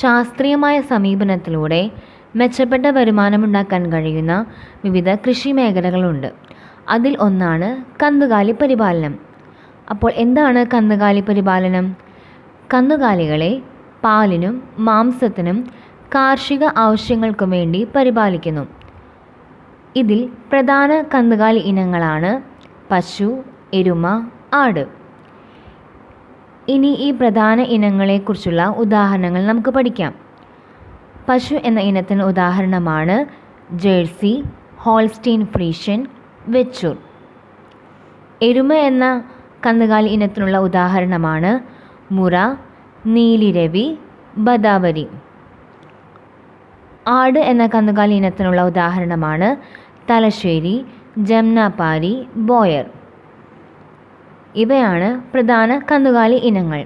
ശാസ്ത്രീയമായ സമീപനത്തിലൂടെ മെച്ചപ്പെട്ട വരുമാനമുണ്ടാക്കാൻ കഴിയുന്ന വിവിധ കൃഷി മേഖലകളുണ്ട്. അതിൽ ഒന്നാണ് കന്നുകാലി പരിപാലനം. അപ്പോൾ എന്താണ് കന്നുകാലി പരിപാലനം? കന്നുകാലികളെ പാലിനും മാംസത്തിനും കാർഷിക ആവശ്യങ്ങൾക്കും വേണ്ടി പരിപാലിക്കുന്നു. ഇതിൽ പ്രധാന കന്നുകാലി ഇനങ്ങളാണ് പശു എരുമ ആട്. ഇനി ഈ പ്രധാന ഇനങ്ങളെക്കുറിച്ചുള്ള ഉദാഹരണങ്ങൾ നമുക്ക് പഠിക്കാം. പശു എന്ന ഇനത്തിന് ഉദാഹരണമാണ് ജേഴ്സി ഹോൾസ്റ്റീൻ ഫ്രീഷ്യൻ വെച്ചൂർ. എരുമ എന്ന കന്നുകാലി ഇനത്തിനുള്ള ഉദാഹരണമാണ് മുറ നീലിരവി ബദാവരി. ആട് എന്ന കന്നുകാലി ഇനത്തിനുള്ള ഉദാഹരണമാണ് തലശ്ശേരി ജംനാപാരി ബോയർ. ഇവയാണ് പ്രധാന കന്നുകാലി ഇനങ്ങൾ.